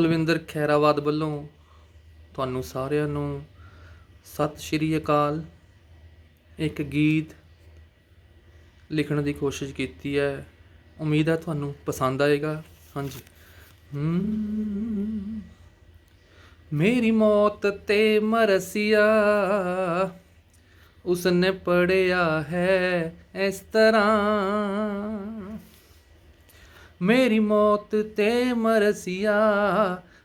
ਕੁਲਵਿੰਦਰ ਖੈਰਾਬਾਦ ਵੱਲੋਂ ਤੁਹਾਨੂੰ ਸਾਰਿਆਂ ਨੂੰ ਸਤਿ ਸ਼੍ਰੀ ਅਕਾਲ। ਇੱਕ ਗੀਤ ਲਿਖਣ ਦੀ ਕੋਸ਼ਿਸ਼ ਕੀਤੀ ਹੈ। ਉਮੀਦ ਹੈ ਤੁਹਾਨੂੰ ਪਸੰਦ ਆਏਗਾ। ਹਾਂਜੀ। ਹਮ, ਮੇਰੀ ਮੌਤ ਤੇ ਮਰਸੀਆ ਉਸਨੇ ਪੜਿਆ ਹੈ ਇਸ ਤਰ੍ਹਾਂ। ਮੇਰੀ ਮੌਤ ਤੇ ਮਰਸੀਆ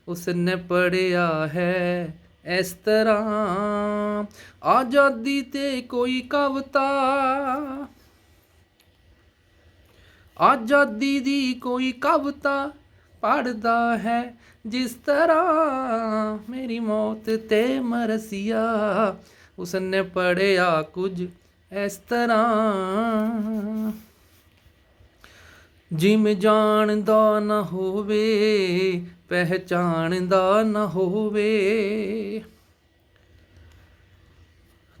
ਉਸਨੇ ਪੜਿਆ ਹੈ ਇਸ ਤਰ੍ਹਾਂ। ਆਜ਼ਾਦੀ ਤੇ ਕੋਈ ਕਵਤਾ। ਆਜ਼ਾਦੀ ਦੀ ਕੋਈ ਕਵਿਤਾ ਪੜਦਾ ਹੈ ਜਿਸ ਤਰ੍ਹਾਂ। ਮੇਰੀ ਮੌਤ ਤੇ ਮਰਸੀਆ ਉਸਨੇ ਪੜਿਆ ਕੁਝ ਇਸ ਤਰ੍ਹਾਂ। ਜਿਮ ਜਾਣਦਾ ਨਾ ਹੋਵੇ, ਪਹਿਚਾਣਦਾ ਨਾ ਹੋਵੇ।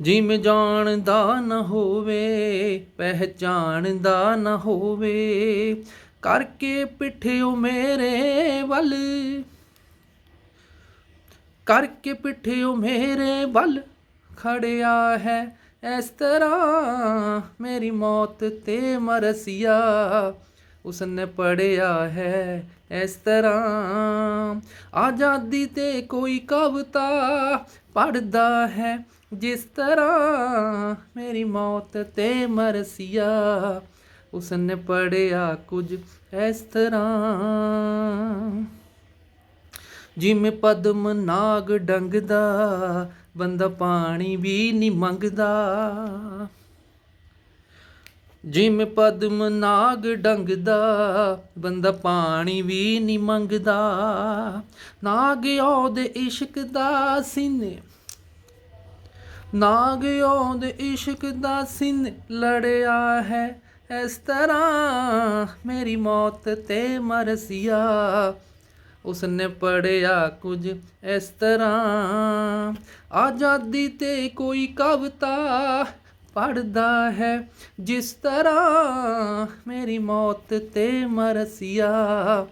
ਜਿਮ ਜਾਣਦਾ ਨਾ ਹੋਵੇ, ਪਹਿਚਾਣਦਾ ਨਾ ਹੋਵੇ। ਕਰਕੇ ਪਿੱਠਿਓ ਮੇਰੇ ਵੱਲ, ਕਰਕੇ ਪਿੱਠਿਓ ਮੇਰੇ ਵੱਲ ਖੜਿਆ ਹੈ ਇਸ ਤਰ੍ਹਾਂ ਮੇਰੀ ਮੌਤ ਤੇ ਮਰਸੀਆ। ਉਸਨੇ ਪੜਿਆ ਹੈ ਇਸ ਤਰ੍ਹਾਂ। ਆਜ਼ਾਦੀ ਤੇ ਕੋਈ ਕਵਿਤਾ ਪੜਦਾ ਹੈ ਜਿਸ ਤਰ੍ਹਾਂ, ਮੇਰੀ ਮੌਤ ਤੇ ਮਰਸੀਆ, ਉਸਨੇ ਪੜਿਆ ਕੁਝ ਇਸ ਤਰ੍ਹਾਂ। ਜਿਵੇਂ ਪਦਮ ਨਾਗ ਡੰਗਦਾ, ਬੰਦਾ ਪਾਣੀ ਵੀ ਨਹੀਂ ਮੰਗਦਾ। ਜਿਵੇਂ ਪਦਮ ਨਾਗ ਡੰਗਦਾ, ਬੰਦਾ ਪਾਣੀ ਵੀ ਨਹੀਂ ਮੰਗਦਾ। ਨਾਗ ਉਹਦੇ ਇਸ਼ਕ ਦਾ ਸੀਨੇ, ਨਾਗ ਉਹਦੇ ਇਸ਼ਕ ਦਾ ਸੀਨੇ, ਲੜਿਆ ਹੈ ਇਸ ਤਰ੍ਹਾਂ ਮੇਰੀ ਮੌਤ ਤੇ ਮਰਸੀਆ। ਉਸਨੇ ਪੜਿਆ ਕੁਝ ਇਸ ਤਰ੍ਹਾਂ, ਆਜ਼ਾਦੀ ਤੇ ਕੋਈ ਕਵਿਤਾ ਪੜਦਾ ਹੈ। ਜਿਸ ਤਰ੍ਹਾਂ ਮੇਰੀ ਮੌਤ ਤੇ ਮਰਸੀਆ,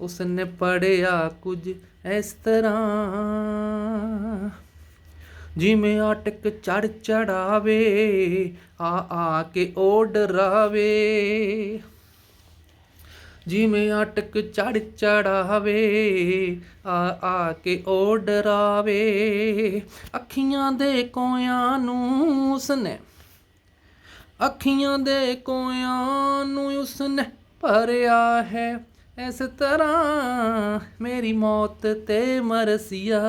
ਉਸਨੇ ਪੜਿਆ ਕੁਝ ਇਸ ਤਰ੍ਹਾਂ। ਜਿਵੇਂ ਆਟਕ ਚੜ ਚੜਾਵੇ ਆ ਆ ਕੇ ਉਹ ਡਰਾਵੇ। ਜਿਵੇਂ ਅਟਕ ਚੜ ਚੜਾਵੇ ਆ ਆ ਕੇ ਓ ਡਰਾਵੇ ਅੱਖੀਆਂ ਦੇ ਕੋਇਆਂ ਨੂੰ ਉਸਨੇ, ਅੱਖੀਆਂ ਦੇ ਕੋਇਆਂ ਨੂੰ ਉਸਨੇ ਭਰਿਆ ਹੈ। ਇਸ ਤਰ੍ਹਾਂ ਮੇਰੀ ਮੌਤ ਤੇ ਮਰਸੀਆ,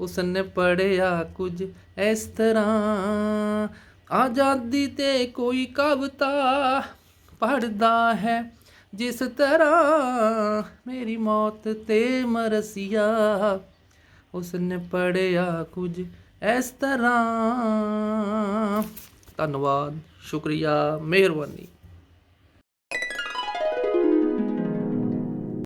ਉਸਨੇ ਪੜਿਆ ਕੁਝ ਇਸ ਤਰ੍ਹਾਂ। ਆਜ਼ਾਦੀ ਤੇ ਕੋਈ ਕਵਿਤਾ ਪੜਦਾ ਹੈ ਜਿਸ ਤਰ੍ਹਾਂ ਮੇਰੀ ਮੌਤ ਤੇ ਮਰਸੀਆ ਉਸਨੇ ਪੜਿਆ ਕੁਝ ਇਸ ਤਰ੍ਹਾਂ। ਧੰਨਵਾਦ ਸ਼ੁਕਰੀਆ ਮਿਹਰਬਾਨੀ।